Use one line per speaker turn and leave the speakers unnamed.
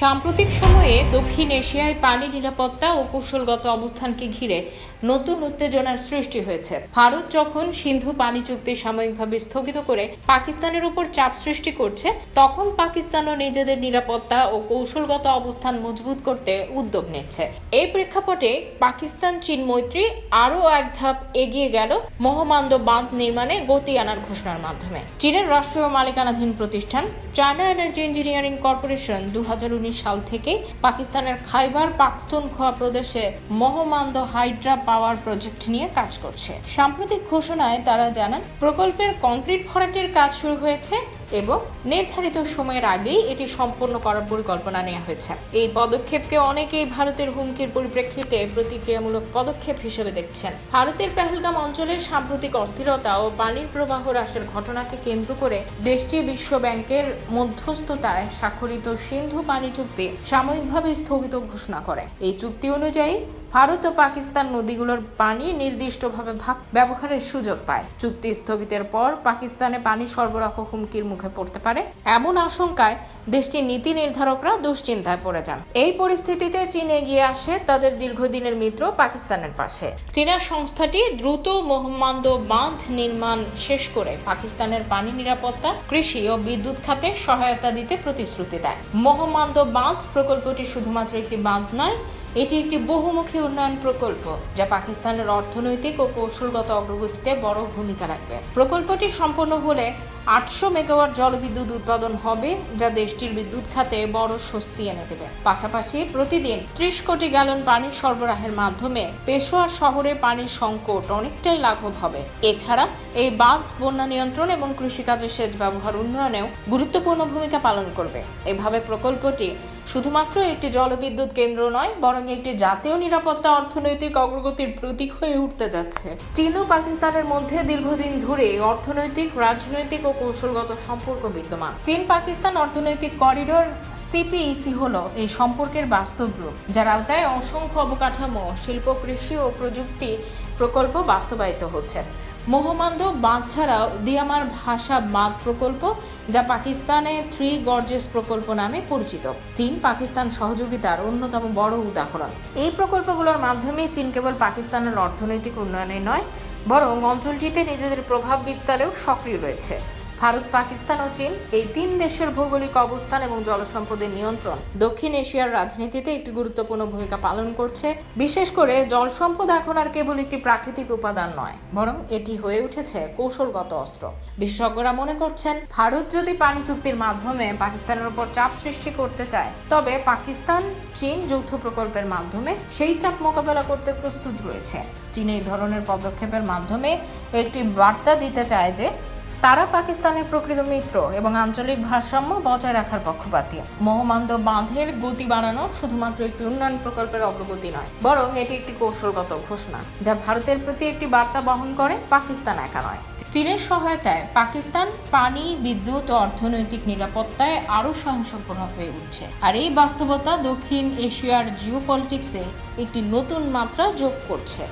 সাম্প্রতিক সময়ে দক্ষিণ এশিয়ায় পানি নিরাপত্তা ও কৌশলগত অবস্থানকে ঘিরে নতুন উত্তেজনার সৃষ্টি হয়েছে। ভারত যখন সিন্ধু পানি চুক্তি সাময়িকভাবে স্থগিত করে পাকিস্তানের উপর চাপ সৃষ্টি করছে, তখন পাকিস্তানও নিজেদের নিরাপত্তা ও কৌশলগত অবস্থান মজবুত করতে উদ্যোগ নিচ্ছে। এই প্রেক্ষাপটে পাকিস্তান চীন মৈত্রী আরও এক ধাপ এগিয়ে গেল মহামান্দ বাঁধ নির্মাণে গতি আনার ঘোষণার মাধ্যমে। চীনের রাষ্ট্রীয় মালিকানাধীন প্রতিষ্ঠান, চায়না এনার্জি ইঞ্জিনিয়ারিং কর্পোরেশন দু সাল থেকে পাকিস্তানের খাইবার পাখতুনখোয়া প্রদেশে মহমান্দ হাইড্রা পাওয়ার প্রজেক্ট নিয়ে কাজ করছে। সাম্প্রতিক ঘোষণায় তারা জানান, প্রকল্পের কংক্রিট ভরাটের কাজ শুরু হয়েছে। এবং নির্ধারিত সময়ের আগেই এটি সম্পন্ন করার পরিকল্পনা নেওয়া হয়েছে। এই পদক্ষেপকে অনেকেই ভারতের হুমকির পরিপ্রেক্ষিতে প্রতিক্রিয়ামূলক পদক্ষেপ হিসেবে দেখছেন। ভারতের পেহেলগাম অঞ্চলে সাম্প্রতিক অস্থিরতা ও পানির প্রবাহ হ্রাসের ঘটনাকে কেন্দ্র করে দেশটি বিশ্ব ব্যাংকের মধ্যস্থতায় স্বাক্ষরিত সিন্ধু পানি চুক্তি সাময়িকভাবে স্থগিত ঘোষণা করে। এই চুক্তি অনুযায়ী ভারত ও পাকিস্তান নদীগুলোর পানি নির্দিষ্টভাবে ভাগ ব্যবহারের সুযোগ পায়। চুক্তি স্থগিতের পর পাকিস্তানে পানি সরবরাহ হুমকির মুখে পড়তে পারে এমন আশঙ্কায় দেশটির নীতি নির্ধারকরা দুশ্চিন্তায় পড়ে যান। এই পরিস্থিতিতে চীন এগিয়ে আসে তাদের দীর্ঘদিনের মিত্র পাকিস্তানের পাশে। চীনা সংস্থাটি দ্রুত মোহাম্মদ বাঁধ নির্মাণ শেষ করে পাকিস্তানের পানি নিরাপত্তা, কৃষি ও বিদ্যুৎ খাতে সহায়তা দিতে প্রতিশ্রুতি দেয়। মোহাম্মদ বাঁধ প্রকল্পটি শুধুমাত্র একটি বাঁধ নয় এটি একটি বহুমুখী উন্নয়ন প্রকল্প, যা পাকিস্তানের অর্থনৈতিক ও কৌশলগত অগ্রগতিতে বড় ভূমিকা রাখবে। প্রকল্পটি সম্পন্ন হলে আটশো মেগাওয়াট জলবিদ্যুৎ উৎপাদন হবে, যা দেশটির বিদ্যুৎ খাতে বড় স্বস্তি এনে দেবে। পাশাপাশি প্রতিদিন ত্রিশ কোটি গ্যালন পানি সরবরাহের মাধ্যমে পেশোয়ার শহরে পানির সংকট অনেকটাই লাঘব হবে। এছাড়া এই বাঁধ, বন্যা নিয়ন্ত্রণ এবং কৃষিকাজের সেচ ব্যবহার উন্নয়নেও গুরুত্বপূর্ণ ভূমিকা পালন করবে। এভাবে প্রকল্পটি শুধুমাত্র একটি জলবিদ্যুৎ কেন্দ্র নয়, বরং একটি জাতীয় নিরাপত্তা অর্থনৈতিক অগ্রগতির প্রতীক হয়ে উঠতে যাচ্ছে। চীন ও পাকিস্তানের মধ্যে দীর্ঘদিন ধরে অর্থনৈতিক, রাজনৈতিক ও কৌশলগত সম্পর্ক বিদ্যমান। চীন, পাকিস্তান অর্থনৈতিক করিডোর সিপিইসি হল এই সম্পর্কের বাস্তব রূপ, যার আওতায় অসংখ্য অবকাঠামো শিল্প কৃষি ও প্রযুক্তি প্রকল্প বাস্তবায়িত হচ্ছে। মোহমান্দ বাঁধ ছাড়াও দিয়ামার ভাষা বাঁধ প্রকল্প যা পাকিস্তানে থ্রি গর্জেস প্রকল্প নামে পরিচিত। চীন, পাকিস্তান সহযোগিতার অন্যতম বড় উদাহরণ। এই প্রকল্পগুলোর মাধ্যমে চীন কেবল পাকিস্তানের অর্থনৈতিক উন্নয়নে নয়, বরং অঞ্চলটিতে নিজেদের প্রভাব বিস্তারেও সক্রিয় রয়েছে। ভারত, পাকিস্তান ও চীন এই তিন দেশের ভৌগোলিক অবস্থান এবং জলসম্পদের নিয়ন্ত্রণ। দক্ষিণ এশিয়ার রাজনীতিতে একটি গুরুত্বপূর্ণ ভূমিকা পালন করছে। বিশেষ করে জল সম্পদ এখন আর কেবল একটি প্রাকৃতিক উপাদান নয়, বরং এটি হয়ে উঠেছে কৌশলগত অস্ত্র। বিশেষজ্ঞরা মনে করছেন, ভারত যদি পানি চুক্তির মাধ্যমে পাকিস্তানের উপর চাপ সৃষ্টি করতে চায়, তবে পাকিস্তান, চীন যৌথ প্রকল্পের মাধ্যমে সেই চাপ মোকাবেলা করতে প্রস্তুত রয়েছে। চীন এই ধরনের পদক্ষেপের মাধ্যমে একটি বার্তা দিতে চায় যে তারা পাকিস্তানের প্রকৃত মিত্র এবং আঞ্চলিক ভারসাম্য বজায় রাখার পক্ষপাতী। মহামান্দ বাঁধের গতি বাড়ানো শুধুমাত্র একটি উন্নয়ন প্রকল্পের অগ্রগতি নয়, বরং এটি একটি কৌশলগত ঘোষণা, যা ভারতের প্রতি একটি বার্তা বহন করে, পাকিস্তান একা নয়। চীনের সহায়তায় পাকিস্তান পানি, বিদ্যুৎ ও অর্থনৈতিক নিরাপত্তায় আরও স্বয়ংসম্পূর্ণ হয়ে উঠছে। আর এই বাস্তবতা দক্ষিণ এশিয়ার জিওপলিটিক্সে একটি নতুন মাত্রা যোগ করছে।